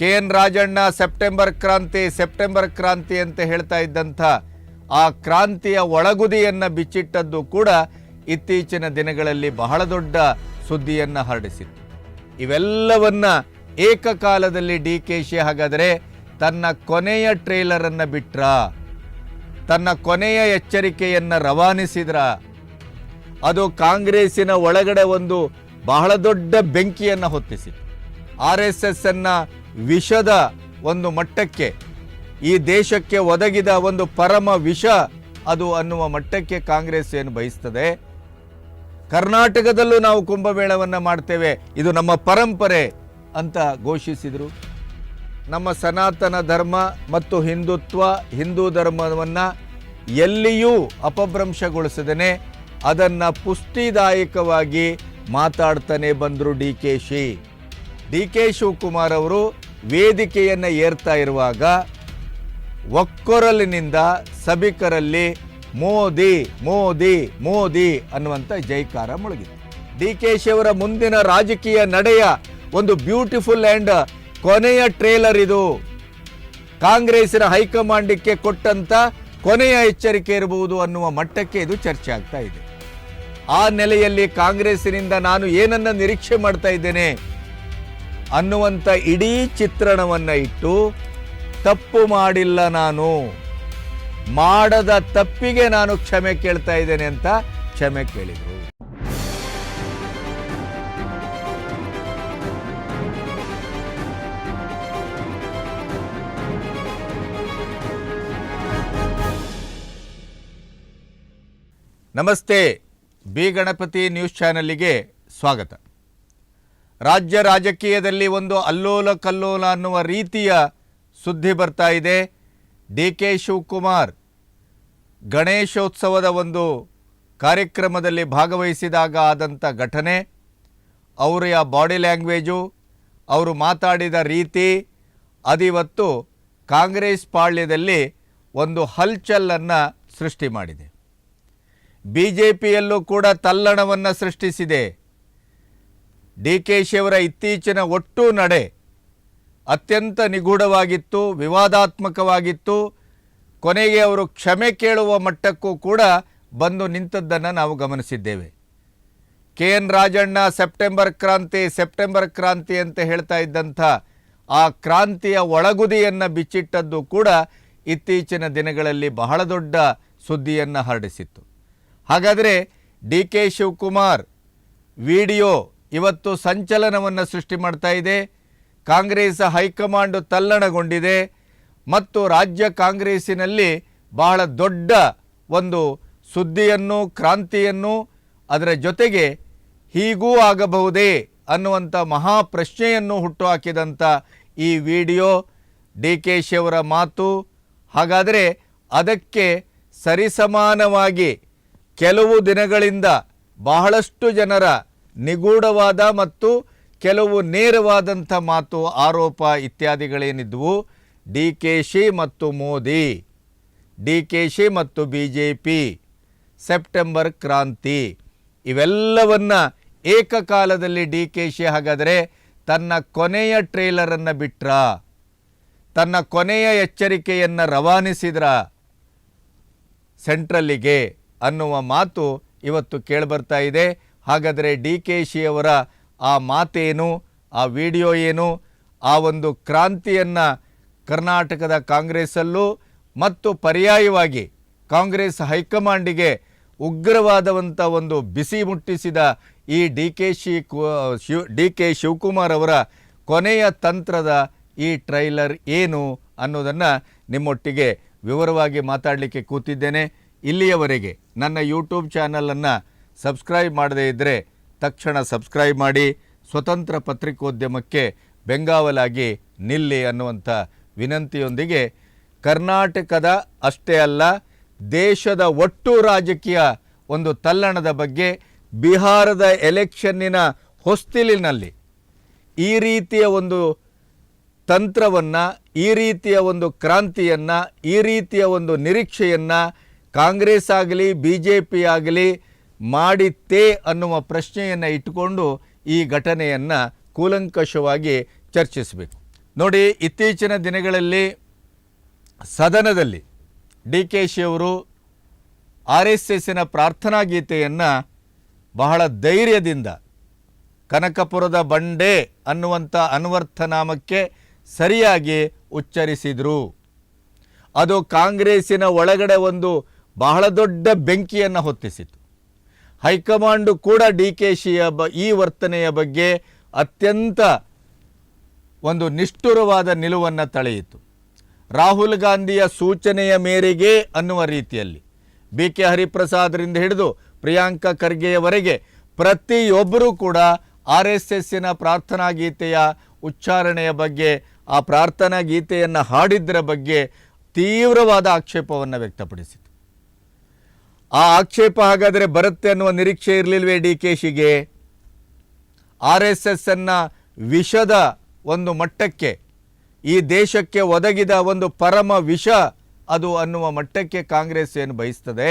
K N Rajanna September ಕ್ರಾಂತಿ September ಕ್ರಾಂತಿ ಅಂತ ಹೇಳ್ತಾ ಇದ್ದಂಥ ಆ ಕ್ರಾಂತಿಯ ಒಳಗುದಿಯನ್ನು ಬಿಚ್ಚಿಟ್ಟದ್ದು ಕೂಡ ಇತ್ತೀಚಿನ ದಿನಗಳಲ್ಲಿ ಬಹಳ ದೊಡ್ಡ ಸುದ್ದಿಯನ್ನು ಹರಡಿಸಿತ್ತು. ಇವೆಲ್ಲವನ್ನ ಏಕಕಾಲದಲ್ಲಿ ಡಿ ಕೆ ಶಿ ಹಾಗಾದರೆ ತನ್ನ ಕೊನೆಯ ಟ್ರೇಲರನ್ನು ಬಿಟ್ರ? ತನ್ನ ಕೊನೆಯ ಎಚ್ಚರಿಕೆಯನ್ನು ರವಾನಿಸಿದ್ರ? ಅದು ಕಾಂಗ್ರೆಸ್ಸಿನ ಒಳಗಡೆ ಒಂದು ಬಹಳ ದೊಡ್ಡ ಬೆಂಕಿಯನ್ನು ಹೊತ್ತಿಸಿತು ಆರ್ ಎಸ್ ಎಸ್ ಅನ್ನ ವಿಷದ ಒಂದು ಮಟ್ಟಕ್ಕೆ, ಈ ದೇಶಕ್ಕೆ ಒದಗಿದ ಒಂದು ಪರಮ ವಿಷ ಅದು ಅನ್ನುವ ಮಟ್ಟಕ್ಕೆ ಕಾಂಗ್ರೆಸ್ ಏನು ಬಯಸ್ತದೆ? ಕರ್ನಾಟಕದಲ್ಲೂ ನಾವು ಕುಂಭಮೇಳವನ್ನು ಮಾಡ್ತೇವೆ, ಇದು ನಮ್ಮ ಪರಂಪರೆ ಅಂತ ಘೋಷಿಸಿದರು. ನಮ್ಮ ಸನಾತನ ಧರ್ಮ ಮತ್ತು ಹಿಂದುತ್ವ, ಹಿಂದೂ ಧರ್ಮವನ್ನು ಎಲ್ಲಿಯೂ ಅಪಭ್ರಂಶಗೊಳಿಸದೇ ಅದನ್ನು ಪುಷ್ಟಿದಾಯಕವಾಗಿ ಮಾತಾಡ್ತಾನೆ ಬಂದರು D K Shi. D K Shivakumar ಅವರು ವೇದಿಕೆಯನ್ನು ಏರ್ತಾ ಇರುವಾಗ ಒಕ್ಕೊರಲಿನಿಂದ ಸಭಿಕರಲ್ಲಿ ಮೋದಿ ಮೋದಿ ಮೋದಿ ಅನ್ನುವಂಥ ಜೈಕಾರ ಮುಳುಗಿತು ಡಿ ಕೆ ಶಿವರ ಮುಂದಿನ ರಾಜಕೀಯ ನಡೆಯ ಒಂದು ಬ್ಯೂಟಿಫುಲ್ ಆ್ಯಂಡ್ ಕೊನೆಯ ಟ್ರೇಲರ್ ಇದು. ಕಾಂಗ್ರೆಸ್ಸಿನ ಹೈಕಮಾಂಡಕ್ಕೆ ಕೊಟ್ಟಂಥ ಕೊನೆಯ ಎಚ್ಚರಿಕೆ ಇರಬಹುದು ಅನ್ನುವ ಮಟ್ಟಕ್ಕೆ ಇದು ಚರ್ಚೆ ಆಗ್ತಾ ಇದೆ. ಆ ನೆಲೆಯಲ್ಲಿ ಕಾಂಗ್ರೆಸ್ಸಿನಿಂದ ನಾನು ಏನನ್ನ ನಿರೀಕ್ಷೆ ಮಾಡ್ತಾ ಇದ್ದೇನೆ ಅನ್ನುವಂಥ ಇಡೀ ಚಿತ್ರಣವನ್ನ ಇಟ್ಟು, ತಪ್ಪು ಮಾಡಿಲ್ಲ ನಾನು, ಮಾಡದ ತಪ್ಪಿಗೆ ನಾನು ಕ್ಷಮೆ ಕೇಳ್ತಾ ಇದ್ದೇನೆ ಅಂತ ಕ್ಷಮೆ ಕೇಳಿದರು. ನಮಸ್ತೆ, ಬಿ ಗಣಪತಿ ನ್ಯೂಸ್ ಚಾನಲ್ಗೆ ಸ್ವಾಗತ. ರಾಜ್ಯ ರಾಜಕೀಯದಲ್ಲಿ ಒಂದು ಅಲ್ಲೋಲ ಕಲ್ಲೋಲ ಅನ್ನುವ ರೀತಿಯ ಸುದ್ದಿ ಬರ್ತಾ ಇದೆ. ಡಿ ಕೆ ಶಿವಕುಮಾರ್ ಗಣೇಶೋತ್ಸವದ ಒಂದು ಕಾರ್ಯಕ್ರಮದಲ್ಲಿ ಭಾಗವಹಿಸಿದಾಗ ಆದಂಥ ಘಟನೆ, ಅವರ ಬಾಡಿ ಲ್ಯಾಂಗ್ವೇಜು, ಅವರು ಮಾತಾಡಿದ ರೀತಿ, ಅದಿವತ್ತು ಕಾಂಗ್ರೆಸ್ ಪಾಳ್ಯದಲ್ಲಿ ಒಂದು ಹಲ್ಚಲ್ಲನ್ನು ಸೃಷ್ಟಿ ಮಾಡಿದೆ. ಬಿ ಜೆ ಪಿಯಲ್ಲೂ ಕೂಡ ತಲ್ಲಣವನ್ನು ಸೃಷ್ಟಿಸಿದೆ. ಡಿ ಕೆ ಶಿಯವರ ಇತ್ತೀಚಿನ ಒಟ್ಟು ನಡೆ ಅತ್ಯಂತ ನಿಗೂಢವಾಗಿತ್ತು, ವಿವಾದಾತ್ಮಕವಾಗಿತ್ತು. ಕೊನೆಗೆ ಅವರು ಕ್ಷಮೆ ಕೇಳುವ ಮಟ್ಟಕ್ಕೂ ಕೂಡ ಬಂದು ನಿಂತದ್ದನ್ನು ನಾವು ಗಮನಿಸಿದ್ದೇವೆ. ಕೆ ಎನ್ ರಾಜಣ್ಣ ಸೆಪ್ಟೆಂಬರ್ ಕ್ರಾಂತಿ ಸೆಪ್ಟೆಂಬರ್ ಕ್ರಾಂತಿ ಅಂತ ಹೇಳ್ತಾ ಇದ್ದಂಥ ಆ ಕ್ರಾಂತಿಯ ಒಳಗುದಿಯನ್ನು ಬಿಚ್ಚಿಟ್ಟದ್ದು ಕೂಡ ಇತ್ತೀಚಿನ ದಿನಗಳಲ್ಲಿ ಬಹಳ ದೊಡ್ಡ ಸುದ್ದಿಯನ್ನು ಹರಡಿಸಿತ್ತು. ಹಾಗಾದರೆ ಡಿ ಕೆ ಶಿವಕುಮಾರ್ ವಿಡಿಯೋ ಇವತ್ತು ಸಂಚಲನವನ್ನು ಸೃಷ್ಟಿ ಮಾಡ್ತಾ ಇದೆ. ಕಾಂಗ್ರೆಸ್ ಹೈಕಮಾಂಡ್ ತಲ್ಲಣಗೊಂಡಿದೆ. ಮತ್ತು ರಾಜ್ಯ ಕಾಂಗ್ರೆಸ್ಸಿನಲ್ಲಿ ಬಹಳ ದೊಡ್ಡ ಒಂದು ಸುದ್ದಿಯನ್ನು ಕ್ರಾಂತಿಯನ್ನು ಅದರ ಜೊತೆಗೆ ಹೀಗೂ ಆಗಬಹುದೇ ಅನ್ನುವಂಥ ಮಹಾಪ್ರಶ್ನೆಯನ್ನು ಹುಟ್ಟುಹಾಕಿದಂಥ ಈ ವಿಡಿಯೋ. ಡಿ ಕೆ ಶಿಯವರ ಮಾತು. ಹಾಗಾದರೆ ಅದಕ್ಕೆ ಸರಿಸಮಾನವಾಗಿ ಕೆಲವು ದಿನಗಳಿಂದ ಬಹಳಷ್ಟು ಜನರ ನಿಗೂಢವಾದ ಮತ್ತು ಕೆಲವು ನೇರವಾದಂಥ ಮಾತು, ಆರೋಪ ಇತ್ಯಾದಿಗಳೇನಿದ್ವು? ಡಿ ಕೆ ಶಿ ಮತ್ತು ಮೋದಿ. ಡಿ ಕೆ ಶಿ ಮತ್ತು ಬಿ ಜೆ ಪಿ. ಸೆಪ್ಟೆಂಬರ್ ಕ್ರಾಂತಿ. ಇವೆಲ್ಲವನ್ನು ಏಕಕಾಲದಲ್ಲಿ ಡಿ ಕೆ ಶಿ ಹಾಗಾದರೆ ತನ್ನ ಕೊನೆಯ ಟ್ರೇಲರನ್ನು ಬಿಟ್ರ? ತನ್ನ ಕೊನೆಯ ಎಚ್ಚರಿಕೆಯನ್ನು ರವಾನಿಸಿದ್ರ? ಸೆಂಟ್ರಲ್ಲಿಗೆ ಅನ್ನುವ ಮಾತು ಇವತ್ತು ಕೇಳಿಬರ್ತಾ ಇದೆ. ಹಾಗಾದರೆ ಡಿ ಕೆ ಶಿಯವರ ಆ ಮಾತೇನು, ಆ ವಿಡಿಯೋ ಏನು, ಆ ಒಂದು ಕ್ರಾಂತಿಯನ್ನು ಕರ್ನಾಟಕದ ಕಾಂಗ್ರೆಸ್ಸಲ್ಲೂ ಮತ್ತು ಪರ್ಯಾಯವಾಗಿ ಕಾಂಗ್ರೆಸ್ ಹೈಕಮಾಂಡಿಗೆ ಉಗ್ರವಾದವಂಥ ಒಂದು ಬಿಸಿ ಮುಟ್ಟಿಸಿದ ಈ D K Shi D K Shivakumar ಅವರ ಕೊನೆಯ ತಂತ್ರದ ಈ ಟ್ರೈಲರ್ ಏನು ಅನ್ನೋದನ್ನು ನಿಮ್ಮೊಟ್ಟಿಗೆ ವಿವರವಾಗಿ ಮಾತಾಡಲಿಕ್ಕೆ ಕೂತಿದ್ದೇನೆ. ಇಲ್ಲಿಯವರೆಗೆ ನನ್ನ ಯೂಟ್ಯೂಬ್ ಚಾನಲನ್ನು ಸಬ್ಸ್ಕ್ರೈಬ್ ಮಾಡದೇ ಇದ್ದರೆ ತಕ್ಷಣ ಸಬ್ಸ್ಕ್ರೈಬ್ ಮಾಡಿ ಸ್ವತಂತ್ರ ಪತ್ರಿಕೋದ್ಯಮಕ್ಕೆ ಬೆಂಗಾವಲಾಗಿ ನಿಲ್ಲಿ ಅನ್ನುವಂಥ ವಿನಂತಿಯೊಂದಿಗೆ ಕರ್ನಾಟಕದ ಅಷ್ಟೇ ಅಲ್ಲ, ದೇಶದ ಒಟ್ಟು ರಾಜಕೀಯ ಒಂದು ತಲ್ಲಣದ ಬಗ್ಗೆ ಬಿಹಾರದ ಎಲೆಕ್ಷನ್ನಿನ ಹೊಸ್ತಿಲಿನಲ್ಲಿ ಈ ರೀತಿಯ ಒಂದು ತಂತ್ರವನ್ನು, ಈ ರೀತಿಯ ಒಂದು ಕ್ರಾಂತಿಯನ್ನು, ಈ ರೀತಿಯ ಒಂದು ನಿರೀಕ್ಷೆಯನ್ನು ಕಾಂಗ್ರೆಸ್ ಆಗಲಿ ಬಿ ಜೆ ಪಿ ಆಗಲಿ ಮಾಡಿತ್ತೇ ಅನ್ನುವ ಪ್ರಶ್ನೆಯನ್ನು ಇಟ್ಟುಕೊಂಡು ಈ ಘಟನೆಯನ್ನು ಕೂಲಂಕಷವಾಗಿ ಚರ್ಚಿಸಬೇಕು. ನೋಡಿ, ಇತ್ತೀಚಿನ ದಿನಗಳಲ್ಲಿ ಸದನದಲ್ಲಿ ಡಿ ಕೆ ಶಿಯವರು ಆರ್ ಎಸ್ ಎಸ್ಸಿನ ಪ್ರಾರ್ಥನಾ ಗೀತೆಯನ್ನು ಬಹಳ ಧೈರ್ಯದಿಂದ ಕನಕಪುರದ ಬಂಡೆ ಅನ್ನುವಂಥ ಅನ್ವರ್ಥ ನಾಮಕ್ಕೆ ಸರಿಯಾಗಿ ಉಚ್ಚರಿಸಿದರು. ಅದು ಕಾಂಗ್ರೆಸ್ಸಿನ ಒಳಗಡೆ ಒಂದು ಬಹಳ ದೊಡ್ಡ ಬೆಂಕಿಯನ್ನು ಹೊತ್ತಿಸಿತು ಹೈಕಮಾಂಡು ಕೂಡ ಡಿ ಕೆ ಶಿಯ ಬ, ಈ ವರ್ತನೆಯ ಬಗ್ಗೆ ಅತ್ಯಂತ ಒಂದು ನಿಷ್ಠುರವಾದ ನಿಲುವನ್ನು ತಳೆಯಿತು. ರಾಹುಲ್ ಗಾಂಧಿಯ ಸೂಚನೆಯ ಮೇರೆಗೆ ಅನ್ನುವ ರೀತಿಯಲ್ಲಿ ಬಿ ಕೆ ಹರಿಪ್ರಸಾದ್ರಿಂದ ಹಿಡಿದು ಪ್ರಿಯಾಂಕಾ ಖರ್ಗೆಯವರೆಗೆ ಪ್ರತಿಯೊಬ್ಬರೂ ಕೂಡ ಆರ್ ಎಸ್ ಎಸ್ಸಿನ ಪ್ರಾರ್ಥನಾ ಗೀತೆಯ ಉಚ್ಚಾರಣೆಯ ಬಗ್ಗೆ, ಆ ಪ್ರಾರ್ಥನಾ ಗೀತೆಯನ್ನು ಹಾಡಿದ್ದರ ಬಗ್ಗೆ ತೀವ್ರವಾದ ಆಕ್ಷೇಪವನ್ನು ವ್ಯಕ್ತಪಡಿಸಿತು. ಆ ಆಕ್ಷೇಪ ಹಾಗಾದರೆ ಬರುತ್ತೆ ಅನ್ನುವ ನಿರೀಕ್ಷೆ ಇರಲಿಲ್ವೇ ಡಿ ಕೆ ಶಿಗೆ? ಆರ್ ಎಸ್ ಎಸ್ ಅನ್ನ ವಿಷದ ಒಂದು ಮಟ್ಟಕ್ಕೆ, ಈ ದೇಶಕ್ಕೆ ಒದಗಿದ ಒಂದು ಪರಮ ವಿಷ ಅದು ಅನ್ನುವ ಮಟ್ಟಕ್ಕೆ ಕಾಂಗ್ರೆಸ್ ಏನು ಬಯಸ್ತದೆ?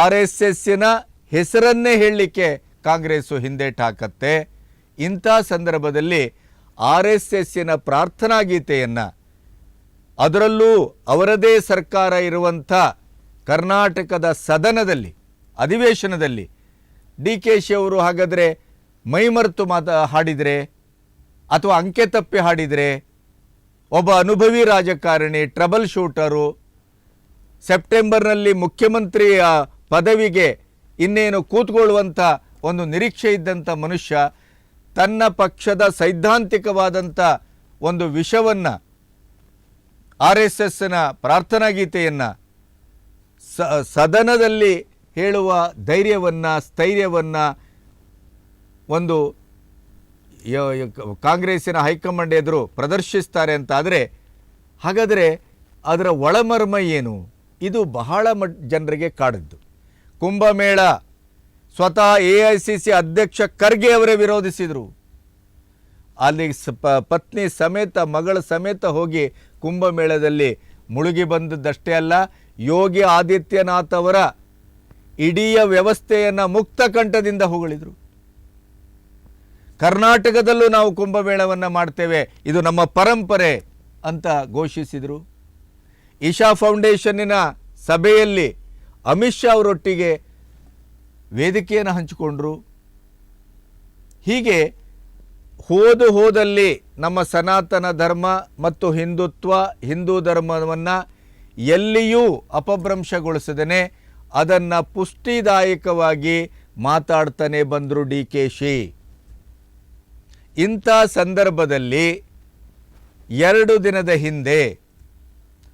ಆರ್ ಎಸ್ ಎಸ್ಸಿನ ಹೆಸರನ್ನೇ ಹೇಳಲಿಕ್ಕೆ ಕಾಂಗ್ರೆಸ್ಸು ಹಿಂದೇಟು ಹಾಕತ್ತೆ. ಇಂಥ ಸಂದರ್ಭದಲ್ಲಿ ಆರ್ ಎಸ್ ಎಸ್ಸಿನ ಪ್ರಾರ್ಥನಾ ಗೀತೆಯನ್ನು, ಅದರಲ್ಲೂ ಅವರದೇ ಸರ್ಕಾರ ಇರುವಂಥ ಕರ್ನಾಟಕದ ಸದನದಲ್ಲಿ, ಅಧಿವೇಶನದಲ್ಲಿ ಡಿ ಕೆ ಶಿ ಅವರು ಹಾಗಾದರೆ ಮೈಮರೆತು ಮಾತ, ಹಾಡಿದರೆ ಅಥವಾ ಅಂಕೆ ತಪ್ಪಿ ಹಾಡಿದರೆ ಒಬ್ಬ ಅನುಭವಿ ರಾಜಕಾರಣಿ, ಟ್ರಬಲ್ ಶೂಟರು ಸೆಪ್ಟೆಂಬರ್ನಲ್ಲಿ ಮುಖ್ಯಮಂತ್ರಿಯ ಪದವಿಗೆ ಇನ್ನೇನು ಕೂತ್ಕೊಳ್ಳುವಂಥ ಒಂದು ನಿರೀಕ್ಷೆ ಇದ್ದಂಥ ಮನುಷ್ಯ ತನ್ನ ಪಕ್ಷದ ಸೈದ್ಧಾಂತಿಕವಾದಂಥ ಒಂದು ವಿಷವನ್ನು ಆರ್ ಎಸ್ ಎಸ್ನ ಪ್ರಾರ್ಥನಾ ಗೀತೆಯನ್ನು ಸದನದಲ್ಲಿ ಹೇಳುವ ಧೈರ್ಯವನ್ನು, ಸ್ಥೈರ್ಯವನ್ನು ಒಂದು ಕಾಂಗ್ರೆಸ್ಸಿನ ಹೈಕಮಾಂಡ್ ಎದುರು ಪ್ರದರ್ಶಿಸ್ತಾರೆ ಅಂತಾದರೆ, ಹಾಗಾದರೆ ಅದರ ಒಳಮರ್ಮ ಏನು? ಇದು ಬಹಳ ಮಟ್ ಜನರಿಗೆ ಕಾಡದ್ದು. ಕುಂಭಮೇಳ, ಸ್ವತಃ ಎ ಐ ಸಿ ಸಿ ಅಧ್ಯಕ್ಷ ಖರ್ಗೆ ಅವರೇ ವಿರೋಧಿಸಿದರು. ಅಲ್ಲಿ ಪತ್ನಿ ಸಮೇತ, ಮಗಳ ಸಮೇತ ಹೋಗಿ ಕುಂಭಮೇಳದಲ್ಲಿ ಮುಳುಗಿ ಬಂದದ್ದಷ್ಟೇ ಅಲ್ಲ ಯೋಗಿ ಆದಿತ್ಯನಾಥ್ ಅವರ ಇಡೀ ವ್ಯವಸ್ಥೆಯನ್ನು ಮುಕ್ತ ಕಂಠದಿಂದ ಹೊಗಳಿದರು. ಕರ್ನಾಟಕದಲ್ಲೂ ನಾವು ಕುಂಭಮೇಳವನ್ನು ಮಾಡ್ತೇವೆ, ಇದು ನಮ್ಮ ಪರಂಪರೆ ಅಂತ ಘೋಷಿಸಿದರು. ಇಶಾ ಫೌಂಡೇಶನ್ನಿನ ಸಭೆಯಲ್ಲಿ ಅಮಿತ್ ಶಾ ಅವರೊಟ್ಟಿಗೆ ವೇದಿಕೆಯನ್ನು ಹಂಚಿಕೊಂಡರು. ಹೀಗೆ ಹೋದು ಹೋದಲ್ಲಿ ನಮ್ಮ ಸನಾತನ ಧರ್ಮ ಮತ್ತು ಹಿಂದುತ್ವ, ಹಿಂದೂ ಧರ್ಮವನ್ನು ಎಲ್ಲಿಯೂ ಅಪಭ್ರಂಶಗೊಳಿಸದೇ ಅದನ್ನು ಪುಷ್ಟಿದಾಯಕವಾಗಿ ಮಾತಾಡ್ತಾನೆ ಬಂದರು ಡಿ ಕೆ ಶಿ. ಇಂಥ ಸಂದರ್ಭದಲ್ಲಿ ಎರಡು ದಿನದ ಹಿಂದೆ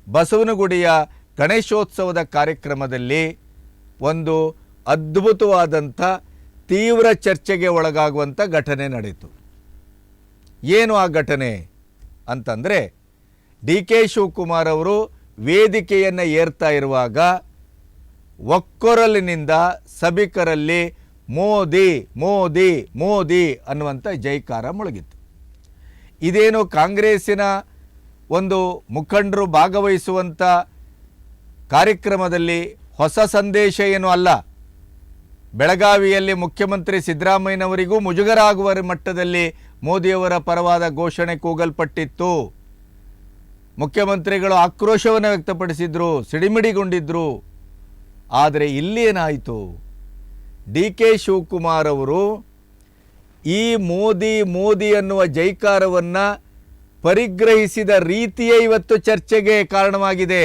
ಬಸವನಗುಡಿಯ ಗಣೇಶೋತ್ಸವದ ಕಾರ್ಯಕ್ರಮದಲ್ಲಿ ಒಂದು ಅದ್ಭುತವಾದಂಥ ತೀವ್ರ ಚರ್ಚೆಗೆ ಒಳಗಾಗುವಂಥ ಘಟನೆ ನಡೆಯಿತು. ಏನು ಆ ಘಟನೆ ಅಂತಂದರೆ ಡಿ ಕೆ ಶಿವಕುಮಾರ್ ಅವರು ವೇದಿಕೆಯನ್ನು ಏರ್ತಾ ಇರುವಾಗ ಒಕ್ಕೊರಲಿನಿಂದ ಸಭಿಕರಲ್ಲಿ ಮೋದಿ ಮೋದಿ ಮೋದಿ ಅನ್ನುವಂಥ ಜೈಕಾರ ಮೊಳಗಿತ್ತು. ಇದೇನು ಕಾಂಗ್ರೆಸ್ಸಿನ ಒಂದು ಮುಖಂಡರು ಭಾಗವಹಿಸುವಂಥ ಕಾರ್ಯಕ್ರಮದಲ್ಲಿ ಹೊಸ ಸಂದೇಶ ಏನು ಅಲ್ಲ. ಬೆಳಗಾವಿಯಲ್ಲಿ ಮುಖ್ಯಮಂತ್ರಿ ಸಿದ್ದರಾಮಯ್ಯನವರಿಗೂ ಮುಜುಗರ ಆಗುವ ಮಟ್ಟದಲ್ಲಿ ಮೋದಿಯವರ ಪರವಾದ ಘೋಷಣೆ ಕೂಗಲ್ಪಟ್ಟಿತ್ತು. ಮುಖ್ಯಮಂತ್ರಿಗಳು ಆಕ್ರೋಶವನ್ನು ವ್ಯಕ್ತಪಡಿಸಿದ್ರು, ಸಿಡಿಮಿಡಿಗೊಂಡಿದ್ರು. ಆದರೆ ಇಲ್ಲೇನಾಯಿತು ಡಿ ಕೆ ಶಿವಕುಮಾರ್ ಅವರು ಈ ಮೋದಿ ಮೋದಿ ಅನ್ನುವ ಜೈಕಾರವನ್ನು ಪರಿಗ್ರಹಿಸಿದ ರೀತಿಯೇ ಇವತ್ತು ಚರ್ಚೆಗೆ ಕಾರಣವಾಗಿದೆ.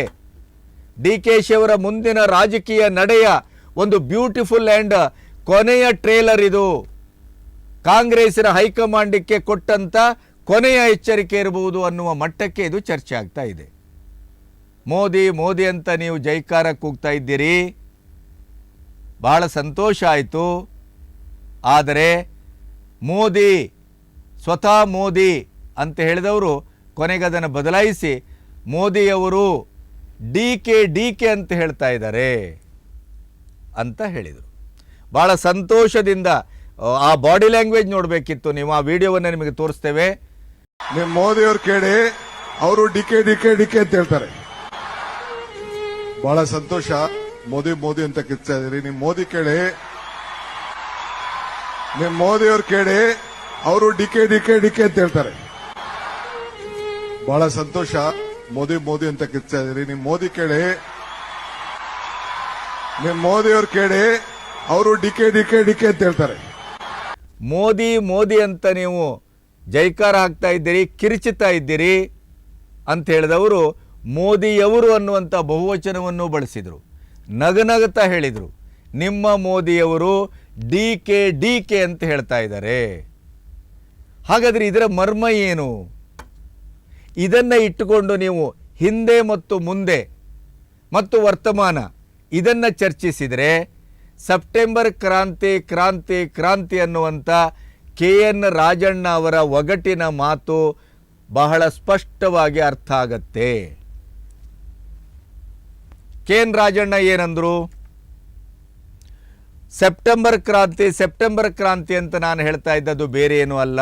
ಡಿ ಕೆ ಶಿ ಅವರ ಮುಂದಿನ ರಾಜಕೀಯ ನಡೆಯ ಒಂದು ಬ್ಯೂಟಿಫುಲ್ ಆ್ಯಂಡ್ ಕೊನೆಯ ಟ್ರೇಲರ್ ಇದು. ಕಾಂಗ್ರೆಸ್ಸಿನ ಹೈಕಮಾಂಡಕ್ಕೆ ಕೊಟ್ಟಂತ ಕೊನೆಯ ಎಚ್ಚರಿಕೆ ಇರಬಹುದು ಅನ್ನುವ ಮಟ್ಟಕ್ಕೆ ಇದು ಚರ್ಚೆ ಆಗ್ತಾ ಇದೆ. ಮೋದಿ ಮೋದಿ ಅಂತ ನೀವು ಜೈಕಾರ ಕೂಗ್ತಾ ಇದ್ದೀರಿ. ಬಹಳ ಸಂತೋಷ ಆಯಿತು. ಆದರೆ ಮೋದಿ, ಸ್ವತಃ ಮೋದಿ ಅಂತ ಹೇಳಿದವರು ಕೊನೆಗೆ ಅದನ್ನು ಬದಲಾಯಿಸಿ ಮೋದಿಯವರು ಡಿ ಕೆ ಡಿ ಕೆ ಅಂತ ಹೇಳ್ತಾ ಇದ್ದಾರೆ ಅಂತ ಹೇಳಿದರು. ಭಾಳ ಸಂತೋಷದಿಂದ, ಆ ಬಾಡಿ ಲ್ಯಾಂಗ್ವೇಜ್ ನೋಡಬೇಕಿತ್ತು. ನೀವು ಆ ವಿಡಿಯೋವನ್ನು ನಿಮಗೆ ತೋರಿಸ್ತೇವೆ. ನಿಮ್ ಮೋದಿ ಅವ್ರು ಕೇಳಿ, ಅವರು ಡಿಕೆ ಡಿಕೆ ಡಿಕೆ ಅಂತ ಹೇಳ್ತಾರೆ. ಬಹಳ ಸಂತೋಷ. ಮೋದಿ ಮೋದಿ ಅಂತ ಕಿರ್ತಾ ಇದೀರಿ ನಿಮ್ ಮೋದಿ ಕೇಳಿ ನಿಮ್ ಮೋದಿ ಅವ್ರು ಕೇಳಿ, ಅವರು ಡಿಕೆ ಡಿಕೆ ಡಿಕೆ ಅಂತ ಹೇಳ್ತಾರೆ. ಬಹಳ ಸಂತೋಷ. ಮೋದಿ ಮೋದಿ ಅಂತ ಕಿರ್ಚಾ ಇದೀರಿ ನಿಮ್ ಮೋದಿ ಕೇಳಿ ನಿಮ್ ಮೋದಿ ಅವ್ರು ಕೇಳಿ, ಅವರು ಡಿಕೆ ಡಿಕೆ ಡಿಕೆ ಅಂತ ಹೇಳ್ತಾರೆ. ಮೋದಿ ಮೋದಿ ಅಂತ ನೀವು ಜೈಕಾರ ಆಗ್ತಾ ಇದ್ದೀರಿ, ಕಿರಿಚುತ್ತಾ ಇದ್ದೀರಿ ಅಂತ ಹೇಳಿದವರು ಮೋದಿಯವರು ಅನ್ನುವಂಥ ಬಹುವಚನವನ್ನು ಬಳಸಿದರು. ನಗನಗುತ್ತಾ ಹೇಳಿದರು, ನಿಮ್ಮ ಮೋದಿಯವರು ಡಿ ಕೆ ಡಿ ಕೆ ಅಂತ ಹೇಳ್ತಾ ಇದ್ದಾರೆ. ಹಾಗಾದರೆ ಇದರ ಮರ್ಮ ಏನು? ಇದನ್ನು ಇಟ್ಟುಕೊಂಡು ನೀವು ಹಿಂದೆ ಮತ್ತು ಮುಂದೆ ಮತ್ತು ವರ್ತಮಾನ ಇದನ್ನು ಚರ್ಚಿಸಿದರೆ ಸೆಪ್ಟೆಂಬರ್ ಕ್ರಾಂತಿ ಕ್ರಾಂತಿ ಕ್ರಾಂತಿ ಅನ್ನುವಂಥ ಕೆ ಎನ್ ರಾಜಣ್ಣ ಅವರ ಒಗಟಿನ ಮಾತು ಬಹಳ ಸ್ಪಷ್ಟವಾಗಿ ಅರ್ಥ ಆಗತ್ತೆ. ಕೆ ಎನ್ ರಾಜಣ್ಣ ಏನಂದ್ರು? ಸೆಪ್ಟೆಂಬರ್ ಕ್ರಾಂತಿ ಸೆಪ್ಟೆಂಬರ್ ಕ್ರಾಂತಿ ಅಂತ ನಾನು ಹೇಳ್ತಾ ಇದ್ದದ್ದು ಬೇರೆ ಏನೂ ಅಲ್ಲ.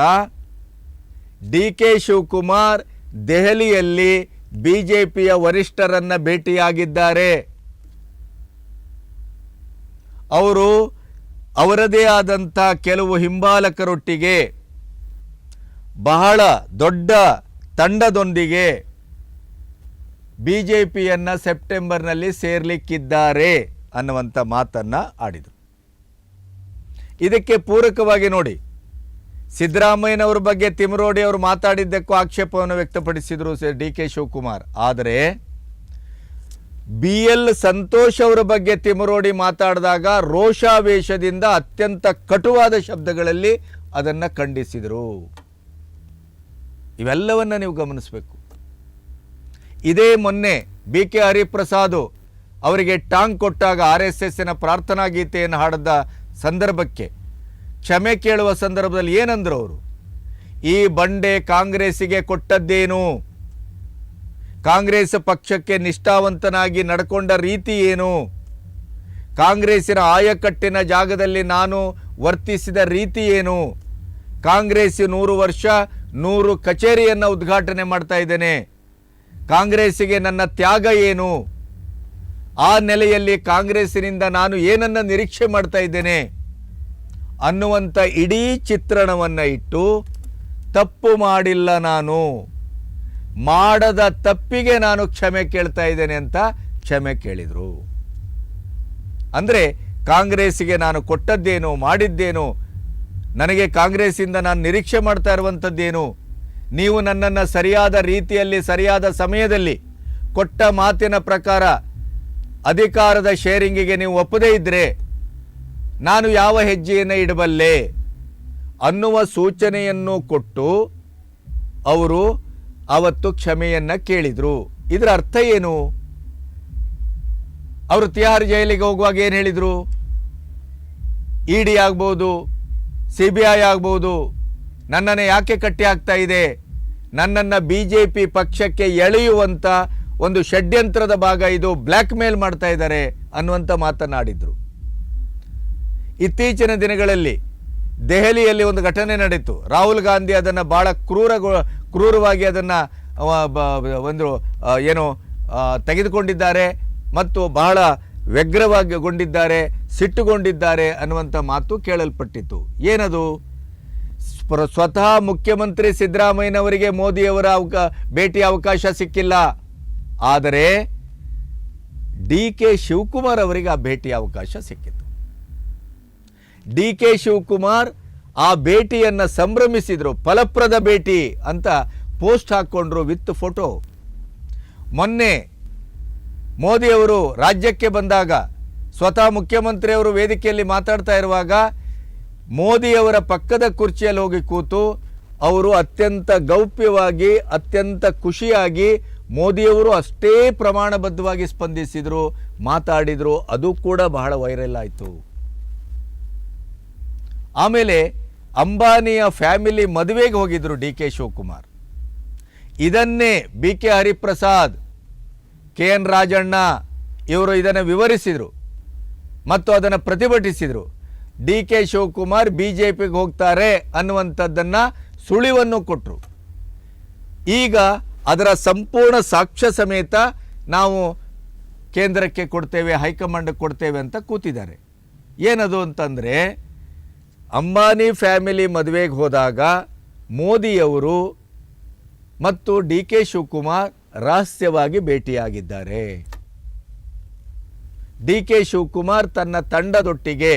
ಡಿ ಕೆ ಶಿವಕುಮಾರ್ ದೆಹಲಿಯಲ್ಲಿ ಬಿ ಜೆ ಪಿಯ ವರಿಷ್ಠರನ್ನು ಭೇಟಿಯಾಗಿದ್ದಾರೆ. ಅವರು ಅವರದೇ ಆದಂಥ ಕೆಲವು ಹಿಂಬಾಲಕರೊಟ್ಟಿಗೆ ಬಹಳ ದೊಡ್ಡ ತಂಡದೊಂದಿಗೆ ಬಿ ಜೆ ಪಿಯನ್ನು ಸೆಪ್ಟೆಂಬರ್ನಲ್ಲಿ ಸೇರ್ಲಿಕ್ಕಿದ್ದಾರೆ ಅನ್ನುವಂಥ ಮಾತನ್ನು ಆಡಿದರು. ಇದಕ್ಕೆ ಪೂರಕವಾಗಿ ನೋಡಿ, ಸಿದ್ದರಾಮಯ್ಯನವ್ರ ಬಗ್ಗೆ ತಿಮರೋಡಿ ಅವರು ಮಾತಾಡಿದ್ದಕ್ಕೂ ಆಕ್ಷೇಪವನ್ನು ವ್ಯಕ್ತಪಡಿಸಿದರು ಡಿ ಕೆ ಶಿವಕುಮಾರ್. ಆದರೆ ಬಿ ಎಲ್ ಸಂತೋಷ್ ಅವರ ಬಗ್ಗೆ ತಿಮರೋಡಿ ಮಾತಾಡಿದಾಗ ರೋಷಾವೇಶದಿಂದ ಅತ್ಯಂತ ಕಟುವಾದ ಶಬ್ದಗಳಲ್ಲಿ ಅದನ್ನು ಖಂಡಿಸಿದರು. ಇವೆಲ್ಲವನ್ನು ನೀವು ಗಮನಿಸಬೇಕು. ಇದೇ ಮೊನ್ನೆ ಬಿ ಕೆ ಹರಿಪ್ರಸಾದ್ ಅವರಿಗೆ ಟಾಂಗ್ ಕೊಟ್ಟಾಗ ಆರ್ ಎಸ್ ಎಸ್ಸಿನ ಪ್ರಾರ್ಥನಾ ಗೀತೆಯನ್ನು ಹಾಡಿದ ಸಂದರ್ಭಕ್ಕೆ ಕ್ಷಮೆ ಕೇಳುವ ಸಂದರ್ಭದಲ್ಲಿ ಏನಂದರು ಅವರು? ಈ ಬಂಡೆ ಕಾಂಗ್ರೆಸ್ಸಿಗೆ ಕೊಟ್ಟದ್ದೇನು? ಕಾಂಗ್ರೆಸ್ ಪಕ್ಷಕ್ಕೆ ನಿಷ್ಠಾವಂತನಾಗಿ ನಡ್ಕೊಂಡ ರೀತಿ ಏನು? ಕಾಂಗ್ರೆಸ್ಸಿನ ಆಯಕಟ್ಟಿನ ಜಾಗದಲ್ಲಿ ನಾನು ವರ್ತಿಸಿದ ರೀತಿ ಏನು? ಕಾಂಗ್ರೆಸ್ ನೂರು ವರ್ಷ ನೂರು ಕಚೇರಿಯನ್ನು ಉದ್ಘಾಟನೆ ಮಾಡ್ತಾ ಇದ್ದೇನೆ. ಕಾಂಗ್ರೆಸ್ಸಿಗೆ ನನ್ನ ತ್ಯಾಗ ಏನು? ಆ ನೆಲೆಯಲ್ಲಿ ಕಾಂಗ್ರೆಸ್ಸಿನಿಂದ ನಾನು ಏನನ್ನ ನಿರೀಕ್ಷೆ ಮಾಡ್ತಾ ಇದ್ದೇನೆ? ಅನ್ನುವಂಥ ಇಡೀ ಚಿತ್ರಣವನ್ನು ಇಟ್ಟು ತಪ್ಪು ಮಾಡಿಲ್ಲ ನಾನು. ಮಾಡದ ತಪ್ಪಿಗೆ ನಾನು ಕ್ಷಮೆ ಕೇಳ್ತಾ ಇದ್ದೇನೆ ಅಂತ ಕ್ಷಮೆ ಕೇಳಿದರು. ಅಂದರೆ ಕಾಂಗ್ರೆಸ್ಸಿಗೆ ನಾನು ಕೊಟ್ಟದ್ದೇನು, ಮಾಡಿದ್ದೇನು, ನನಗೆ ಕಾಂಗ್ರೆಸ್ಸಿಂದ ನಾನು ನಿರೀಕ್ಷೆ ಮಾಡ್ತಾ ಇರುವಂಥದ್ದೇನು, ನೀವು ನನ್ನನ್ನು ಸರಿಯಾದ ರೀತಿಯಲ್ಲಿ, ಸರಿಯಾದ ಸಮಯದಲ್ಲಿ ಕೊಟ್ಟ ಮಾತಿನ ಪ್ರಕಾರ ಅಧಿಕಾರದ ಶೇರಿಂಗಿಗೆ ನೀವು ಒಪ್ಪದೇ ಇದ್ದರೆ ನಾನು ಯಾವ ಹೆಜ್ಜೆಯನ್ನು ಇಡಬಲ್ಲೆ ಅನ್ನುವ ಸೂಚನೆಯನ್ನು ಕೊಟ್ಟು ಅವರು ಅವತ್ತು ಕ್ಷಮೆಯನ್ನ ಕೇಳಿದರು. ಇದರ ಅರ್ಥ ಏನು? ಅವರು ತಿಹಾರ್ ಜೈಲಿಗೆ ಹೋಗುವಾಗ ಏನು ಹೇಳಿದರು? ಇ ಡಿ ಆಗ್ಬೋದು ಸಿ ಬಿ ಐ ಆಗ್ಬೋದು, ನನ್ನನ್ನು ಯಾಕೆ ಕಟ್ಟಿ ಆಗ್ತಾ ಇದೆ? ನನ್ನನ್ನು ಬಿ ಜೆ ಪಿ ಪಕ್ಷಕ್ಕೆ ಎಳೆಯುವಂಥ ಒಂದು ಷಡ್ಯಂತ್ರದ ಭಾಗ ಇದು ಬ್ಲ್ಯಾಕ್ ಮೇಲ್ ಮಾಡ್ತಾ ಇದ್ದಾರೆ ಅನ್ನುವಂಥ ಮಾತನಾಡಿದರು ಇತ್ತೀಚಿನ ದಿನಗಳಲ್ಲಿ ದೆಹಲಿಯಲ್ಲಿ ಒಂದು ಘಟನೆ ನಡೀತು. ರಾಹುಲ್ ಗಾಂಧಿ ಅದನ್ನು ಭಾಳ ಕ್ರೂರ ಕ್ರೂರವಾಗಿ ಅದನ್ನು ಒಂದು ಏನು ತೆಗೆದುಕೊಂಡಿದ್ದಾರೆ ಮತ್ತು ಬಹಳ ವ್ಯಗ್ರವಾಗಿಗೊಂಡಿದ್ದಾರೆ ಸಿಟ್ಟುಗೊಂಡಿದ್ದಾರೆ ಅನ್ನುವಂಥ ಮಾತು ಕೇಳಲ್ಪಟ್ಟಿತ್ತು. ಏನದು? ಸ್ವ- ಸ್ವತಃ ಮುಖ್ಯಮಂತ್ರಿ ಸಿದ್ದರಾಮಯ್ಯನವರಿಗೆ ಮೋದಿಯವರ ಅವಕ, ಭೇಟಿ ಅವಕಾಶ ಸಿಕ್ಕಿಲ್ಲ. ಆದರೆ ಡಿ ಕೆ ಶಿವಕುಮಾರ್ ಅವರಿಗೆ ಆ ಭೇಟಿ ಅವಕಾಶ ಸಿಕ್ಕಿತು ಡಿ ಕೆ ಶಿವಕುಮಾರ್ ಆ ಭೇಟಿಯನ್ನು ಸಂಭ್ರಮಿಸಿದರು. ಫಲಪ್ರದ ಭೇಟಿ ಅಂತ ಪೋಸ್ಟ್ ಹಾಕ್ಕೊಂಡ್ರು ವಿತ್ ಫೋಟೋ. ಮೊನ್ನೆ ಮೋದಿಯವರು ರಾಜ್ಯಕ್ಕೆ ಬಂದಾಗ, ಸ್ವತಃ ಮುಖ್ಯಮಂತ್ರಿಯವರು ವೇದಿಕೆಯಲ್ಲಿ ಮಾತಾಡ್ತಾ ಇರುವಾಗ ಮೋದಿಯವರ ಪಕ್ಕದ ಕುರ್ಚಿಯಲ್ಲಿ ಹೋಗಿ ಕೂತು ಅವರು ಅತ್ಯಂತ ಗೌಪ್ಯವಾಗಿ, ಅತ್ಯಂತ ಖುಷಿಯಾಗಿ ಮೋದಿಯವರು ಅಷ್ಟೇ ಪ್ರಮಾಣಬದ್ಧವಾಗಿ ಸ್ಪಂದಿಸಿದರು, ಮಾತಾಡಿದರು. ಅದು ಕೂಡ ಬಹಳ ವೈರಲ್ ಆಯಿತು. ಆಮೇಲೆ ಅಂಬಾನಿಯ ಫ್ಯಾಮಿಲಿ ಮದುವೆಗೆ ಹೋಗಿದ್ರು ಡಿ ಕೆ ಶಿವಕುಮಾರ್. ಇದನ್ನೇ B K Hariprasad, K N Rajanna ಇವರು ಇದನ್ನು ವಿವರಿಸಿದರು ಮತ್ತು ಅದನ್ನು ಪ್ರತಿಭಟಿಸಿದರು. D K Shivakumar B J ಪಿಗೆ ಹೋಗ್ತಾರೆ ಅನ್ನುವಂಥದ್ದನ್ನು ಸುಳಿವನ್ನು ಕೊಟ್ಟರು ಈಗ ಅದರ ಸಂಪೂರ್ಣ ಸಾಕ್ಷ್ಯ ಸಮೇತ ನಾವು ಕೇಂದ್ರಕ್ಕೆ ಕೊಡ್ತೇವೆ, ಹೈಕಮಾಂಡ್ಗೆ ಕೊಡ್ತೇವೆ ಅಂತ ಕೂತಿದ್ದಾರೆ. ಏನದು ಅಂತಂದರೆ ಅಂಬಾನಿ ಫ್ಯಾಮಿಲಿ ಮದುವೆಗೆ ಹೋದಾಗ ಮೋದಿಯವರು ಮತ್ತು ಡಿ ಕೆ ಶಿವಕುಮಾರ್ ರಹಸ್ಯವಾಗಿ ಭೇಟಿಯಾಗಿದ್ದಾರೆ. ಡಿ ಕೆ ಶಿವಕುಮಾರ್ ತನ್ನ ತಂಡದೊಟ್ಟಿಗೆ,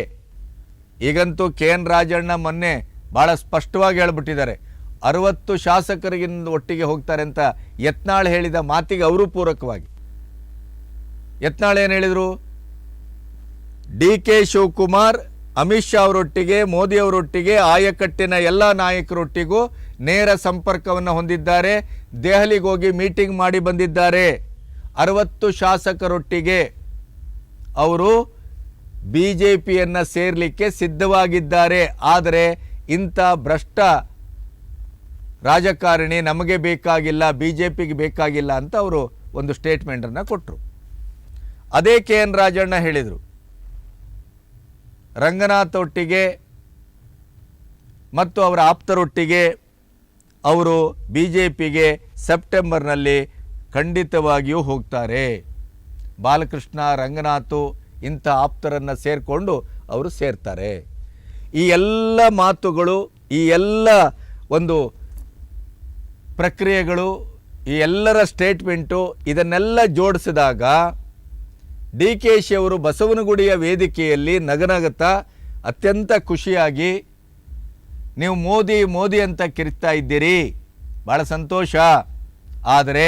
ಈಗಂತೂ ಕೆ ಎನ್ ರಾಜಣ್ಣ ಮೊನ್ನೆ ಭಾಳ ಸ್ಪಷ್ಟವಾಗಿ ಹೇಳ್ಬಿಟ್ಟಿದ್ದಾರೆ, ಅರವತ್ತು ಶಾಸಕರಿಗಿಂದ ಒಟ್ಟಿಗೆ ಹೋಗ್ತಾರೆ ಅಂತ ಯತ್ನಾಳ್ ಹೇಳಿದ ಮಾತಿಗೆ ಅವರು ಪೂರಕವಾಗಿ. ಯತ್ನಾಳ್ ಏನು ಹೇಳಿದರು? ಡಿ ಕೆ ಶಿವಕುಮಾರ್ ಅಮಿತ್ ಶಾ ಅವರೊಟ್ಟಿಗೆ, ಮೋದಿ ಅವರೊಟ್ಟಿಗೆ, ಆಯಕಟ್ಟಿನ ಎಲ್ಲ ನಾಯಕರೊಟ್ಟಿಗೂ ನೇರ ಸಂಪರ್ಕವನ್ನು ಹೊಂದಿದ್ದಾರೆ. ದೆಹಲಿಗೆ ಹೋಗಿ ಮೀಟಿಂಗ್ ಮಾಡಿ ಬಂದಿದ್ದಾರೆ. ಅರವತ್ತು ಶಾಸಕರೊಟ್ಟಿಗೆ ಅವರು ಬಿ ಜೆ ಪಿಯನ್ನು ಸೇರಲಿಕ್ಕೆ ಸಿದ್ಧವಾಗಿದ್ದಾರೆ. ಆದರೆ ಇಂಥ ಭ್ರಷ್ಟ ರಾಜಕಾರಣಿ ನಮಗೆ ಬೇಕಾಗಿಲ್ಲ ಬಿ ಜೆ ಪಿಗೆ ಬೇಕಾಗಿಲ್ಲ ಅಂತ ಅವರು ಒಂದು ಸ್ಟೇಟ್ಮೆಂಟನ್ನು ಕೊಟ್ಟರು ಅದೇ ಕೆ ಎನ್ ರಾಜಣ್ಣ ಹೇಳಿದರು. ರಂಗನಾಥ್ ಒಟ್ಟಿಗೆ ಮತ್ತು ಅವರ ಆಪ್ತರೊಟ್ಟಿಗೆ ಅವರು ಬಿ ಜೆ ಪಿಗೆ ಸೆಪ್ಟೆಂಬರ್ನಲ್ಲಿ ಖಂಡಿತವಾಗಿಯೂ ಹೋಗ್ತಾರೆ. ಬಾಲಕೃಷ್ಣ, ರಂಗನಾಥು ಇಂಥ ಆಪ್ತರನ್ನು ಸೇರಿಕೊಂಡು ಅವರು ಸೇರ್ತಾರೆ. ಈ ಎಲ್ಲ ಮಾತುಗಳು, ಈ ಎಲ್ಲ ಒಂದು ಪ್ರಕ್ರಿಯೆಗಳು, ಈ ಎಲ್ಲರ ಸ್ಟೇಟ್ಮೆಂಟು ಇದನ್ನೆಲ್ಲ ಜೋಡಿಸಿದಾಗ ಡಿ ಕೆ ಶಿ ಅವರು ಬಸವನಗುಡಿಯ ವೇದಿಕೆಯಲ್ಲಿ ನಗನಗತ ಅತ್ಯಂತ ಖುಷಿಯಾಗಿ ನೀವು ಮೋದಿ ಮೋದಿ ಅಂತ ಕಿರಿತಾ ಇದ್ದೀರಿ. ಭಾಳ ಸಂತೋಷ. ಆದರೆ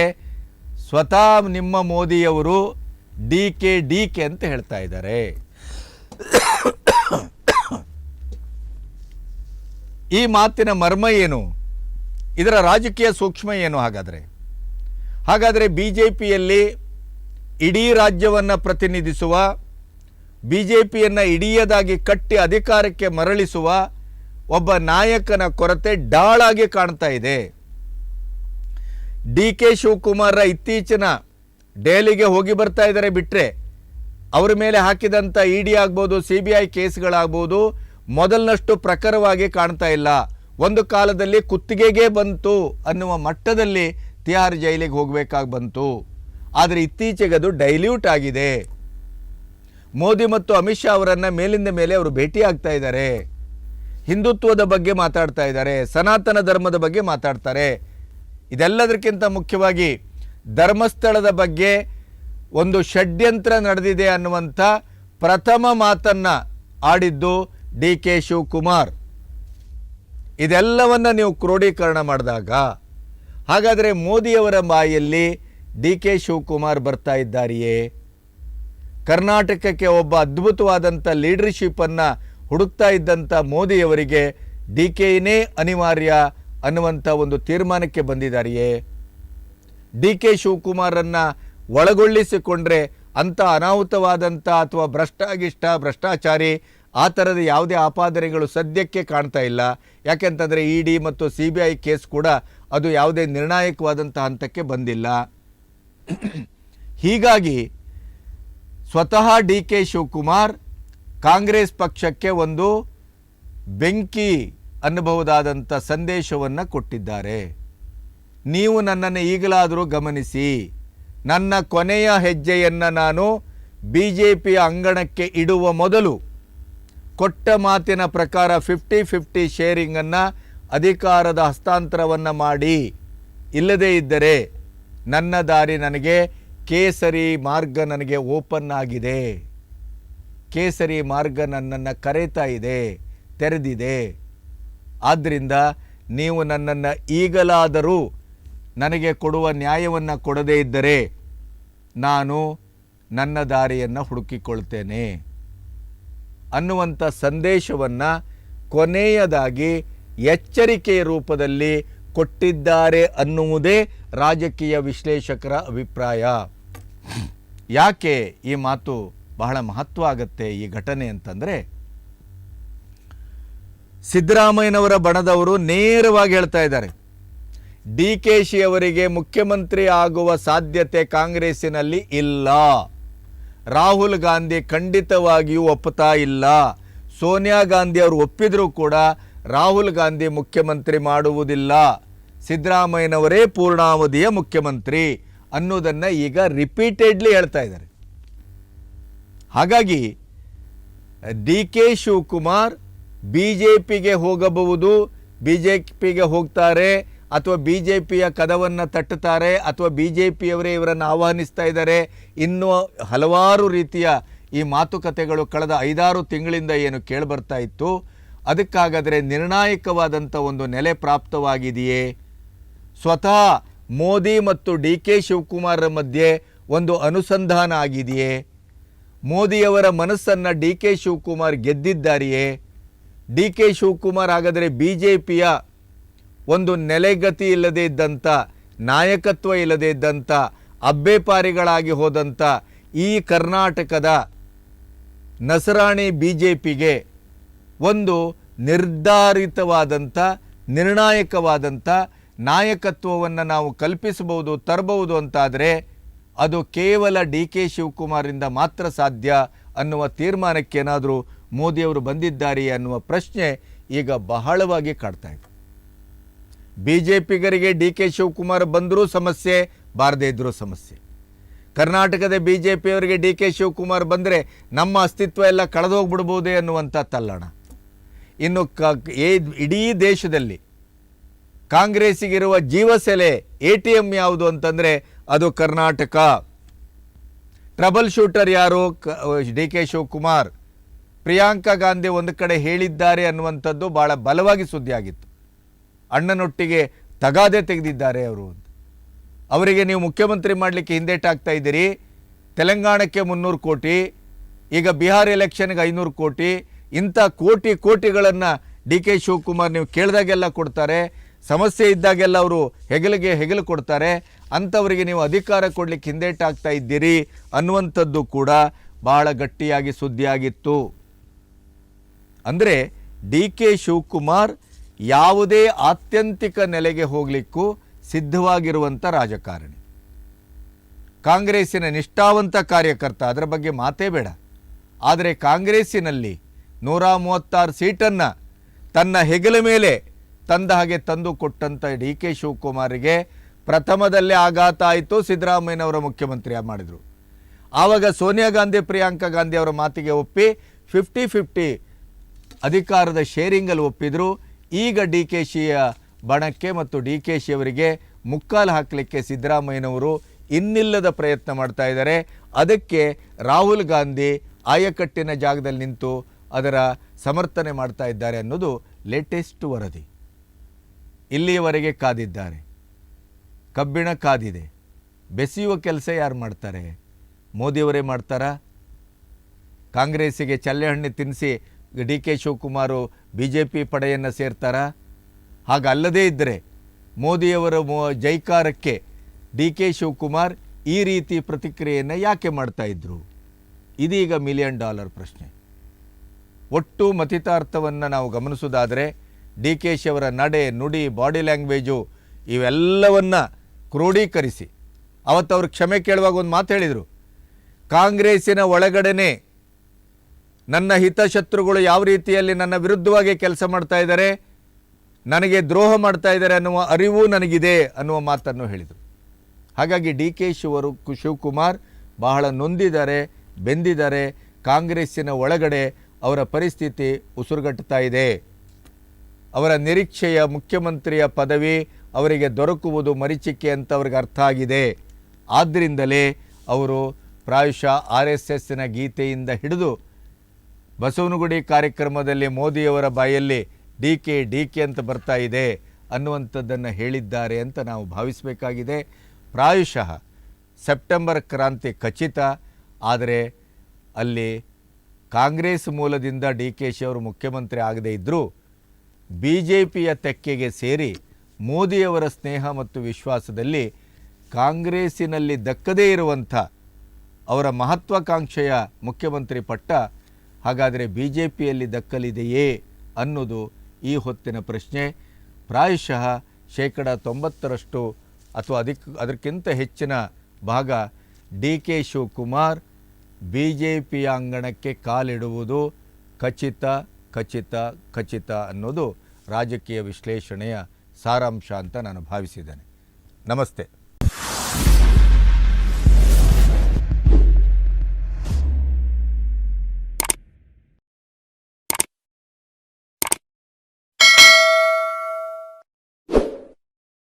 ಸ್ವತಃ ನಿಮ್ಮ ಮೋದಿಯವರು ಡಿ ಕೆ ಡಿ ಕೆ ಅಂತ ಹೇಳ್ತಾ ಇದ್ದಾರೆ. ಈ ಮಾತಿನ ಮರ್ಮ ಏನು? ಇದರ ರಾಜಕೀಯ ಸೂಕ್ಷ್ಮ ಏನು ಹಾಗಾದರೆ? ಹಾಗಾದರೆ ಬಿ ಜೆ ಪಿಯಲ್ಲಿ ಇಡೀ ರಾಜ್ಯವನ್ನು ಪ್ರತಿನಿಧಿಸುವ ಬಿ ಜೆ ಪಿಯನ್ನು ಇಡಿಯದಾಗಿ ಕಟ್ಟಿ ಅಧಿಕಾರಕ್ಕೆ ಮರಳಿಸುವ ಒಬ್ಬ ನಾಯಕನ ಕೊರತೆ ಡಾಳಾಗಿ ಕಾಣ್ತಾ ಇದೆ. ಡಿ ಕೆ ಶಿವಕುಮಾರ ಇತ್ತೀಚಿನ ದೆಹಲಿಗೆ ಹೋಗಿ ಬರ್ತಾ ಇದ್ದಾರೆ ಬಿಟ್ಟರೆ ಅವರ ಮೇಲೆ ಹಾಕಿದಂಥ ಇ ಡಿ ಆಗ್ಬೋದು, ಸಿ ಬಿ ಐ ಕೇಸ್ಗಳಾಗ್ಬೋದು, ಮೊದಲಿನಷ್ಟು ಪ್ರಖರವಾಗಿ ಕಾಣ್ತಾ ಇಲ್ಲ. ಒಂದು ಕಾಲದಲ್ಲಿ ಕುತ್ತಿಗೆಗೆ ಬಂತು ಅನ್ನುವ ಮಟ್ಟದಲ್ಲಿ ತಿಹಾರ್ ಜೈಲಿಗೆ ಹೋಗಬೇಕಾಗಿ ಬಂತು. ಆದರೆ ಇತ್ತೀಚೆಗೆ ಅದು ಡೈಲ್ಯೂಟ್ ಆಗಿದೆ. ಮೋದಿ ಮತ್ತು ಅಮಿತ್ ಶಾ ಅವರನ್ನು ಮೇಲಿಂದ ಮೇಲೆ ಅವರು ಭೇಟಿ ಆಗ್ತಾ ಇದ್ದಾರೆ. ಹಿಂದುತ್ವದ ಬಗ್ಗೆ ಮಾತಾಡ್ತಾ ಇದ್ದಾರೆ, ಸನಾತನ ಧರ್ಮದ ಬಗ್ಗೆ ಮಾತಾಡ್ತಾರೆ. ಇದೆಲ್ಲದಕ್ಕಿಂತ ಮುಖ್ಯವಾಗಿ ಧರ್ಮಸ್ಥಳದ ಬಗ್ಗೆ ಒಂದು ಷಡ್ಯಂತ್ರ ನಡೆದಿದೆ ಅನ್ನುವಂಥ ಪ್ರಥಮ ಮಾತನ್ನು ಆಡಿದ್ದು ಡಿ ಕೆ ಶಿವಕುಮಾರ್. ಇದೆಲ್ಲವನ್ನು ನೀವು ಕ್ರೋಢೀಕರಣ ಮಾಡಿದಾಗ, ಹಾಗಾದರೆ ಮೋದಿಯವರ ಬಾಯಲ್ಲಿ ಡಿ ಕೆ ಶಿವಕುಮಾರ್ ಬರ್ತಾ ಇದ್ದಾರೆಯೇ? ಕರ್ನಾಟಕಕ್ಕೆ ಒಬ್ಬ ಅದ್ಭುತವಾದಂಥ ಲೀಡರ್ಶಿಪ್ಪನ್ನು ಹುಡುಕ್ತಾ ಇದ್ದಂಥ ಮೋದಿಯವರಿಗೆ ಡಿ ಕೆನೇ ಅನಿವಾರ್ಯ ಅನ್ನುವಂಥ ಒಂದು ತೀರ್ಮಾನಕ್ಕೆ ಬಂದಿದ್ದಾರೆಯೇ? ಡಿ ಕೆ ಶಿವಕುಮಾರನ್ನು ಒಳಗೊಳ್ಳಿಸಿಕೊಂಡ್ರೆ ಅಂಥ ಅನಾಹುತವಾದಂಥ ಅಥವಾ ಭ್ರಷ್ಟಾಗಿಷ್ಟ, ಭ್ರಷ್ಟಾಚಾರಿ ಆ ಥರದ ಯಾವುದೇ ಆಪಾದನೆಗಳು ಸದ್ಯಕ್ಕೆ ಕಾಣ್ತಾ ಇಲ್ಲ. ಯಾಕೆಂತಂದರೆ ಇ ಡಿ ಮತ್ತು ಸಿ ಬಿ ಐ ಕೇಸ್ ಕೂಡ ಅದು ಯಾವುದೇ ನಿರ್ಣಾಯಕವಾದಂಥ ಹಂತಕ್ಕೆ ಬಂದಿಲ್ಲ. ಹೀಗಾಗಿ ಸ್ವತಃ ಡಿ ಕೆ ಶಿವಕುಮಾರ್ ಕಾಂಗ್ರೆಸ್ ಪಕ್ಷಕ್ಕೆ ಒಂದು ಬೆಂಕಿ ಅನ್ನಬಹುದಾದಂಥ ಸಂದೇಶವನ್ನು ಕೊಟ್ಟಿದ್ದಾರೆ. ನೀವು ನನ್ನನ್ನು ಈಗಲಾದರೂ ಗಮನಿಸಿ, ನನ್ನ ಕೊನೆಯ ಹೆಜ್ಜೆಯನ್ನು ನಾನು ಬಿ ಜೆ ಪಿಯ ಅಂಗಣಕ್ಕೆ ಇಡುವ ಮೊದಲು ಕೊಟ್ಟ ಮಾತಿನ ಪ್ರಕಾರ ಫಿಫ್ಟಿ ಫಿಫ್ಟಿ ಶೇರಿಂಗನ್ನು ಅಧಿಕಾರದ ಹಸ್ತಾಂತರವನ್ನು ಮಾಡಿ. ಇಲ್ಲದೇ ಇದ್ದರೆ ನನ್ನ ದಾರಿ ನನಗೆ, ಕೇಸರಿ ಮಾರ್ಗ ನನಗೆ ಓಪನ್ ಆಗಿದೆ. ಕೇಸರಿ ಮಾರ್ಗ ನನ್ನನ್ನು ಕರೆತಾ ಇದೆ, ತೆರೆದಿದೆ. ಆದ್ದರಿಂದ ನೀವು ನನ್ನನ್ನು ಈಗಲಾದರೂ ನನಗೆ ಕೊಡುವ ನ್ಯಾಯವನ್ನು ಕೊಡದೇ ಇದ್ದರೆ ನಾನು ನನ್ನ ದಾರಿಯನ್ನು ಹುಡುಕಿಕೊಳ್ತೇನೆ. ಅನ್ನುವಂಥ ಸಂದೇಶವನ್ನು ಕೊನೆಯದಾಗಿ ಎಚ್ಚರಿಕೆಯ ರೂಪದಲ್ಲಿ ಕೊಟ್ಟಿದ್ದಾರೆ ಅನ್ನುವುದೇ ರಾಜಕೀಯ ವಿಶ್ಲೇಷಕರ ಅಭಿಪ್ರಾಯ. ಯಾಕೆ ಈ ಮಾತು ಬಹಳ ಮಹತ್ವ ಆಗತ್ತೆ ಈ ಘಟನೆ ಅಂತಂದರೆ, ಸಿದ್ದರಾಮಯ್ಯನವರ ಬಣದವರು ನೇರವಾಗಿ ಹೇಳ್ತಾ ಇದ್ದಾರೆ. ಡಿ ಕೆ ಶಿ ಅವರಿಗೆ ಮುಖ್ಯಮಂತ್ರಿ ಆಗುವ ಸಾಧ್ಯತೆ ಕಾಂಗ್ರೆಸ್ಸಿನಲ್ಲಿ ಇಲ್ಲ. ರಾಹುಲ್ ಗಾಂಧಿ ಖಂಡಿತವಾಗಿಯೂ ಒಪ್ಪುತ್ತಾ ಇಲ್ಲ. ಸೋನಿಯಾ ಗಾಂಧಿ ಅವರು ಒಪ್ಪಿದರೂ ಕೂಡ ರಾಹುಲ್ ಗಾಂಧಿ ಮುಖ್ಯಮಂತ್ರಿ ಮಾಡುವುದಿಲ್ಲ. ಸಿದ್ದರಾಮಯ್ಯನವರೇ ಪೂರ್ಣಾವಧಿಯ ಮುಖ್ಯಮಂತ್ರಿ ಅನ್ನೋದನ್ನು ಈಗ ರಿಪೀಟೆಡ್ಲಿ ಹೇಳ್ತಾ ಇದ್ದಾರೆ. ಹಾಗಾಗಿ, D K Shivakumar B J ಪಿಗೆ ಹೋಗಬಹುದು ಬಿ ಜೆ ಪಿಗೆ ಹೋಗ್ತಾರೆ, ಅಥವಾ ಬಿ ಜೆ ಪಿಯ ಕದವನ್ನು ತಟ್ಟುತ್ತಾರೆ, ಅಥವಾ ಬಿ ಜೆ ಪಿಯವರೇ ಇವರನ್ನು ಆಹ್ವಾನಿಸ್ತಾ ಇದ್ದಾರೆ ಇನ್ನು ಹಲವಾರು ರೀತಿಯ ಈ ಮಾತುಕತೆಗಳು ಕಳೆದ ಐದಾರು ತಿಂಗಳಿಂದ ಏನು ಕೇಳಿಬರ್ತಾ ಇತ್ತು, ಅದಕ್ಕಾಗಾದರೆ ನಿರ್ಣಾಯಕವಾದಂಥ ಒಂದು ನೆಲೆ ಪ್ರಾಪ್ತವಾಗಿದೆಯೇ? ಸ್ವತಃ ಮೋದಿ ಮತ್ತು ಡಿ ಕೆ ಶಿವಕುಮಾರರ ಮಧ್ಯೆ ಒಂದು ಅನುಸಂಧಾನ ಆಗಿದೆಯೇ? ಮೋದಿಯವರ ಮನಸ್ಸನ್ನು ಡಿ ಕೆ ಶಿವಕುಮಾರ್ ಗೆದ್ದಿದ್ದಾರೆಯೇ? ಡಿ ಕೆ ಶಿವಕುಮಾರ್ ಹಾಗಾದರೆ ಬಿ ಜೆ ಪಿಯ ಒಂದು ನೆಲೆಗತಿ ಇಲ್ಲದೇ ಇದ್ದಂಥ, ನಾಯಕತ್ವ ಇಲ್ಲದೇ ಇದ್ದಂಥ, ಅಬ್ಬೆಪಾರಿಗಳಾಗಿ ಹೋದಂಥ ಈ ಕರ್ನಾಟಕದ ನಸರಾಣಿ ಬಿ ಜೆ ಪಿಗೆ ಒಂದು ನಿರ್ಧಾರಿತವಾದಂಥ, ನಿರ್ಣಾಯಕವಾದಂಥ ನಾಯಕತ್ವವನ್ನು ನಾವು ಕಲ್ಪಿಸಬಹುದು, ತರಬಹುದು ಅಂತಾದರೆ ಅದು ಕೇವಲ ಡಿ ಕೆ ಶಿವಕುಮಾರಿಂದ ಮಾತ್ರ ಸಾಧ್ಯ ಅನ್ನುವ ತೀರ್ಮಾನಕ್ಕೆ ಏನಾದರೂ ಮೋದಿಯವರು ಬಂದಿದ್ದಾರೆ ಅನ್ನುವ ಪ್ರಶ್ನೆ ಈಗ ಬಹಳವಾಗಿ ಕಾಡ್ತಾ ಇದೆ. ಬಿ ಜೆ ಪಿಗರಿಗೆ ಡಿ ಕೆ ಶಿವಕುಮಾರ್ ಬಂದರೂ ಸಮಸ್ಯೆ, ಬಾರದೇ ಇದ್ದರೂ ಸಮಸ್ಯೆ. ಕರ್ನಾಟಕದ ಬಿ ಜೆ ಪಿಯವರಿಗೆ ಡಿ ಕೆ ಶಿವಕುಮಾರ್ ಬಂದರೆ ನಮ್ಮ ಅಸ್ತಿತ್ವ ಎಲ್ಲ ಕಳೆದೋಗ್ಬಿಡ್ಬೋದೇ ಅನ್ನುವಂಥ ತಲ್ಲಣ. ಇನ್ನು ಕ ಇಡೀ ದೇಶದಲ್ಲಿ ಕಾಂಗ್ರೆಸ್ಸಿಗಿರುವ ಜೀವಸೆಲೆ ಎ ಟಿ ಎಂ ಯಾವುದು ಅಂತಂದರೆ ಅದು ಕರ್ನಾಟಕ. ಟ್ರಬಲ್ ಶೂಟರ್ ಯಾರು? D K Shivakumar. Priyanka Gandhi ಒಂದು ಕಡೆ ಹೇಳಿದ್ದಾರೆ ಅನ್ನುವಂಥದ್ದು ಭಾಳ ಬಲವಾಗಿ ಸುದ್ದಿಯಾಗಿತ್ತು. ಅಣ್ಣನೊಟ್ಟಿಗೆ ತಗಾದೆ ತೆಗೆದಿದ್ದಾರೆ ಅವರು ಅವರಿಗೆ ನೀವು ಮುಖ್ಯಮಂತ್ರಿ ಮಾಡಲಿಕ್ಕೆ ಹಿಂದೇಟಾಗ್ತಾ ಇದ್ದೀರಿ. ತೆಲಂಗಾಣಕ್ಕೆ ಮುನ್ನೂರು ಕೋಟಿ, ಈಗ ಬಿಹಾರ್ ಎಲೆಕ್ಷನ್ಗೆ ಐನೂರು ಕೋಟಿ, ಇಂಥ ಕೋಟಿ ಕೋಟಿಗಳನ್ನು ಡಿ ಕೆ ಶಿವಕುಮಾರ್ ನೀವು ಕೇಳಿದಾಗೆಲ್ಲ ಕೊಡ್ತಾರೆ. ಸಮಸ್ಯೆ ಇದ್ದಾಗೆಲ್ಲ ಅವರು ಹೆಗಲಿಗೆ ಹೆಗಲು ಕೊಡ್ತಾರೆ. ಅಂಥವರಿಗೆ ನೀವು ಅಧಿಕಾರ ಕೊಡಲಿಕ್ಕೆ ಹಿಂದೇಟಾಗ್ತಾ ಇದ್ದೀರಿ ಅನ್ನುವಂಥದ್ದು ಕೂಡ ಬಹಳ ಗಟ್ಟಿಯಾಗಿ ಸುದ್ದಿಯಾಗಿತ್ತು. ಅಂದರೆ ಡಿ ಕೆ ಶಿವಕುಮಾರ್ ಯಾವುದೇ ಆತ್ಯಂತಿಕ ನೆಲೆಗೆ ಹೋಗಲಿಕ್ಕೂ ಸಿದ್ಧವಾಗಿರುವಂಥ ರಾಜಕಾರಣಿ. ಕಾಂಗ್ರೆಸ್ಸಿನ ನಿಷ್ಠಾವಂತ ಕಾರ್ಯಕರ್ತ ಅದರ ಬಗ್ಗೆ ಮಾತೇ ಬೇಡ. ಆದರೆ ಕಾಂಗ್ರೆಸ್ಸಿನಲ್ಲಿ ನೂರ ಮೂವತ್ತಾರು ಸೀಟನ್ನು ತನ್ನ ಹೆಗಲ ಮೇಲೆ ತಂದ ಹಾಗೆ ತಂದು ಕೊಟ್ಟಂಥ ಡಿ ಕೆ ಶಿವಕುಮಾರಿಗೆ ಪ್ರಥಮದಲ್ಲೇ ಆಘಾತ ಆಯಿತು. ಸಿದ್ದರಾಮಯ್ಯನವರ ಮುಖ್ಯಮಂತ್ರಿ ಮಾಡಿದರು. ಆವಾಗ ಸೋನಿಯಾ ಗಾಂಧಿ, ಪ್ರಿಯಾಂಕಾ ಗಾಂಧಿ ಅವರ ಮಾತಿಗೆ ಒಪ್ಪಿ ಫಿಫ್ಟಿ ಫಿಫ್ಟಿ ಅಧಿಕಾರದ ಶೇರಿಂಗಲ್ಲಿ ಒಪ್ಪಿದ್ರು. ಈಗ ಡಿ ಕೆ ಶಿಯ ಬಣಕ್ಕೆ ಮತ್ತು ಡಿ ಕೆ ಶಿ ಅವರಿಗೆ ಮುಕ್ಕಾಲು ಹಾಕಲಿಕ್ಕೆ ಸಿದ್ದರಾಮಯ್ಯನವರು ಇನ್ನಿಲ್ಲದ ಪ್ರಯತ್ನ ಮಾಡ್ತಾ ಇದ್ದಾರೆ. ಅದಕ್ಕೆ ರಾಹುಲ್ ಗಾಂಧಿ ಆಯಕಟ್ಟಿನ ಜಾಗದಲ್ಲಿ ನಿಂತು ಅದರ ಸಮರ್ಥನೆ ಮಾಡ್ತಾ ಇದ್ದಾರೆ ಅನ್ನೋದು ಲೇಟೆಸ್ಟ್ ವರದಿ. ಇಲ್ಲಿಯವರೆಗೆ ಕಾದಿದ್ದಾರೆ. ಕಬ್ಬಿಣ ಕಾದಿದೆ. ಬೆಸೆಯುವ ಕೆಲಸ ಯಾರು ಮಾಡ್ತಾರೆ? ಮೋದಿಯವರೇ ಮಾಡ್ತಾರಾ? ಕಾಂಗ್ರೆಸ್ಸಿಗೆ ಚಲ್ಲೆಹಣ್ಣು ತಿನ್ನಿಸಿ D K Shivakumar B J P ಪಡೆಯನ್ನು ಸೇರ್ತಾರಾ? ಹಾಗಲ್ಲದೇ ಇದ್ದರೆ ಮೋದಿಯವರ ಜೈಕಾರಕ್ಕೆ ಡಿ ಕೆ ಶಿವಕುಮಾರ್ ಈ ರೀತಿ ಪ್ರತಿಕ್ರಿಯೆಯನ್ನು ಯಾಕೆ ಮಾಡ್ತಾ ಇದ್ರು? ಇದೀಗ ಮಿಲಿಯನ್ ಡಾಲರ್ ಪ್ರಶ್ನೆ. ಒಟ್ಟು ಮತಿತಾರ್ಥವನ್ನು ನಾವು ಗಮನಿಸೋದಾದರೆ ಡಿ ಕೆ ಶಿ ಅವರ ನಡೆ, ನುಡಿ, ಬಾಡಿ ಲ್ಯಾಂಗ್ವೇಜು ಇವೆಲ್ಲವನ್ನು ಕ್ರೋಢೀಕರಿಸಿ ಅವತ್ತು ಅವರು ಕ್ಷಮೆ ಕೇಳುವಾಗ ಒಂದು ಮಾತು ಹೇಳಿದರು. ಕಾಂಗ್ರೆಸ್ಸಿನ ಒಳಗಡೆನೆ ನನ್ನ ಹಿತಶತ್ರುಗಳು ಯಾವ ರೀತಿಯಲ್ಲಿ ನನ್ನ ವಿರುದ್ಧವಾಗಿ ಕೆಲಸ ಮಾಡ್ತಾ ಇದ್ದಾರೆ, ನನಗೆ ದ್ರೋಹ ಮಾಡ್ತಾ ಇದ್ದಾರೆ ಅನ್ನುವ ಅರಿವು ನನಗಿದೆ ಅನ್ನುವ ಮಾತನ್ನು ಹೇಳಿದರು. ಹಾಗಾಗಿ ಡಿ ಕೆ ಶಿವರು ಶಿವಕುಮಾರ್ ಬಹಳ ನೊಂದಿದ್ದಾರೆ, ಬೆಂದಿದ್ದಾರೆ, ಕಾಂಗ್ರೆಸ್ಸಿನ ಒಳಗಡೆ ಅವರ ಪರಿಸ್ಥಿತಿ ಉಸಿರುಗಟ್ಟುತ್ತಾ ಇದೆ. ಅವರ ನಿರೀಕ್ಷೆಯ ಮುಖ್ಯಮಂತ್ರಿಯ ಪದವಿ ಅವರಿಗೆ ದೊರಕುವುದು ಮರೀಚಿಕೆ ಅಂತ ಅವ್ರಿಗೆ ಅರ್ಥ ಆಗಿದೆ. ಆದ್ದರಿಂದಲೇ ಅವರು ಪ್ರಾಯಶಃ ಆರ್ ಎಸ್ ಎಸ್ಸಿನ ಗೀತೆಯಿಂದ ಹಿಡಿದು ಬಸವನಗುಡಿ ಕಾರ್ಯಕ್ರಮದಲ್ಲಿ ಮೋದಿಯವರ ಬಾಯಲ್ಲಿ ಡಿ ಕೆ ಡಿ ಕೆ ಅಂತ ಬರ್ತಾ ಇದೆ ಅನ್ನುವಂಥದ್ದನ್ನು ಹೇಳಿದ್ದಾರೆ ಅಂತ ನಾವು ಭಾವಿಸಬೇಕಾಗಿದೆ. ಪ್ರಾಯಶಃ ಸೆಪ್ಟೆಂಬರ್ ಕ್ರಾಂತಿ ಖಚಿತ, ಆದರೆ ಅಲ್ಲಿ ಕಾಂಗ್ರೆಸ್ ಮೂಲದಿಂದ ಡಿ ಕೆ ಶಿ ಅವರು ಮುಖ್ಯಮಂತ್ರಿ ಆಗದೇ ಇದ್ದರೂ ಬಿ ಜೆ ಪಿಯ ತೆಕ್ಕೆಗೆ ಸೇರಿ ಮೋದಿಯವರ ಸ್ನೇಹ ಮತ್ತು ವಿಶ್ವಾಸದಲ್ಲಿ ಕಾಂಗ್ರೆಸ್ಸಿನಲ್ಲಿ ದಕ್ಕದೇ ಇರುವಂಥ ಅವರ ಮಹತ್ವಾಕಾಂಕ್ಷೆಯ ಮುಖ್ಯಮಂತ್ರಿ ಪಟ್ಟ ಹಾಗಾದರೆ ಬಿ ಜೆ ಪಿಯಲ್ಲಿ ದಕ್ಕಲಿದೆಯೇ ಅನ್ನೋದು ಈ ಹೊತ್ತಿನ ಪ್ರಶ್ನೆ. ಪ್ರಾಯಶಃ ಶೇಕಡ ತೊಂಬತ್ತರಷ್ಟು ಅಥವಾ ಅದಕ್ಕೆ ಅದಕ್ಕಿಂತ ಹೆಚ್ಚಿನ ಭಾಗ D K Shivakumar B J ಪಿಯ ಅಂಗಣಕ್ಕೆ ಕಾಲಿಡುವುದು ಖಚಿತ. ಖಚಿತ ಖಚಿತ ಅನ್ನೋದು ರಾಜಕೀಯ ವಿಶ್ಲೇಷಣೆಯ ಸಾರಾಂಶ ಅಂತ ನಾನು ಭಾವಿಸಿದ್ದೇನೆ. ನಮಸ್ತೆ.